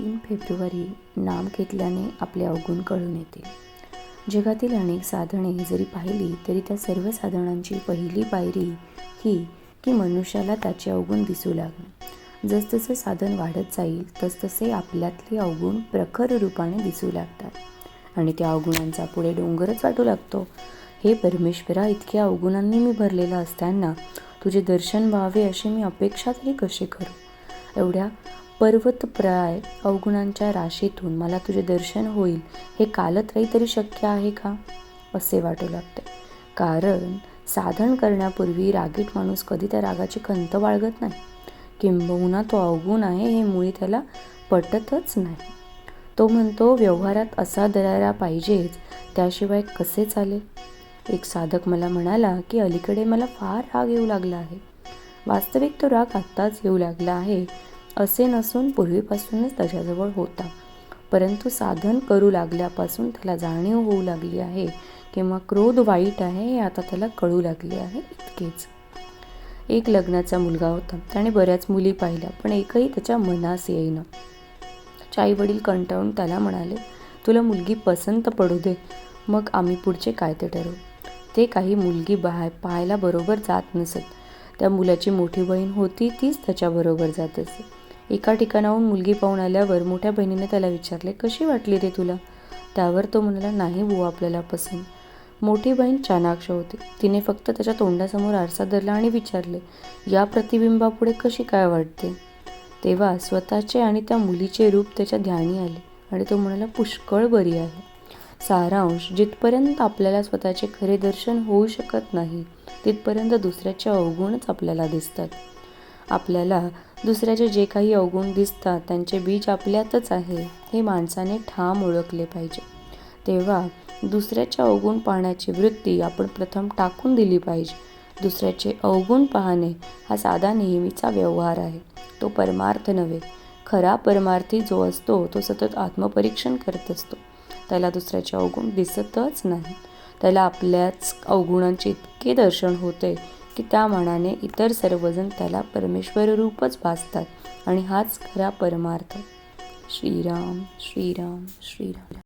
तीन फेब्रुवारी नाम घेतल्याने आपले अवगुण कळून येते. जगातील अनेक साधने जरी पाहिली तरी त्या सर्व साधनांची पहिली पायरी ही की मनुष्याला त्याचे अवगुण दिसू लागणे. जसजसे साधन वाढत जाईल तसतसे आपल्यातले अवगुण प्रखर रूपाने दिसू लागतात. आणि त्या अवगुणांचा पुढे डोंगरच वाटू लागतो. हे परमेश्वरा इतक्या अवगुणांनी मी भरलेला असताना तुझे दर्शन व्हावे अशी मी अपेक्षा तरी कशी करू? एवढ्या पर्वतप्राय अवगुणांच्या राशीतून मला तुझे दर्शन होईल. हे कालत्रयी तरी शक्य आहे का? असे वाटू लागते. कारण साधन करण्यापूर्वी रागीट माणूस कधी त्या रागाची खंत बाळगत नाही. किंबहुना तो अवगुण आहे हे मुळी त्याला पटतच नाही. तो म्हणतो व्यवहारात असा दरारा पाहिजेच त्याशिवाय कसे चालेल? एक साधक मला म्हणाला की अलीकडे मला फार राग येऊ लागला आहे. वास्तविक तो राग आत्ताच येऊ लागला आहे. असे नसून पूर्वीपासूनच त्याच्याजवळ होता. परंतु साधन करू लागल्यापासून त्याला जाणीव होऊ लागली आहे किंवा क्रोध वाईट आहे हे आता त्याला कळू लागले आहे इतकेच. एक लग्नाचा मुलगा होता. त्याने बऱ्याच मुली पाहिल्या पण एकही त्याच्या मनास येईना. त्याच्या आई वडील कंटाळून त्याला म्हणाले तुला मुलगी पसंत पडू दे मग आम्ही पुढचे काय ते ठरवू? ते काही मुलगी बाहेर पाहायला बरोबर जात नसत. त्या मुलाची मोठी बहीण होती तीच त्याच्याबरोबर जात असे. एका ठिकाणाहून मुलगी पाहून आल्यावर मोठ्या बहिणीने त्याला विचारले कशी वाटली रे तुला? त्यावर तो म्हणाला नाही बुवा आपल्याला पसंत. मोठी बहीण चाणाक्ष होती. तिने फक्त त्याच्या तोंडासमोर आरसा धरला आणि विचारले या प्रतिबिंबापुढे कशी काय वाटते तेव्हा स्वतःचे आणि त्या मुलीचे रूप त्याच्या ध्यानी आले आणि तो म्हणाला पुष्कळ बरी आहे. सारांश जिथपर्यंत आपल्याला स्वतःचे खरे दर्शन होऊ शकत नाही तिथपर्यंत दुसऱ्याचे अवगुणच आपल्याला दिसतात. आपल्याला दुसऱ्याचे जे काही अवगुण दिसतात त्यांचे बीज आपल्यातच आहे हे माणसाने ठाम ओळखले पाहिजे. तेव्हा दुसऱ्याच्या अवगुण पाहण्याची वृत्ती आपण प्रथम टाकून दिली पाहिजे. दुसऱ्याचे अवगुण पाहणे हा साधा नेहमीचा व्यवहार आहे. तो परमार्थ नव्हे. खरा परमार्थी जो असतो तो सतत आत्मपरीक्षण करत असतो. त्याला दुसऱ्याचे अवगुण दिसतच नाही. त्याला आपल्याच अवगुणांचे इतके दर्शन होते की त्या मानाने इतर सर्वजण त्याला परमेश्वर रूपच भासतात आणि हाच खरा परमार्थ. श्रीराम श्रीराम श्रीराम.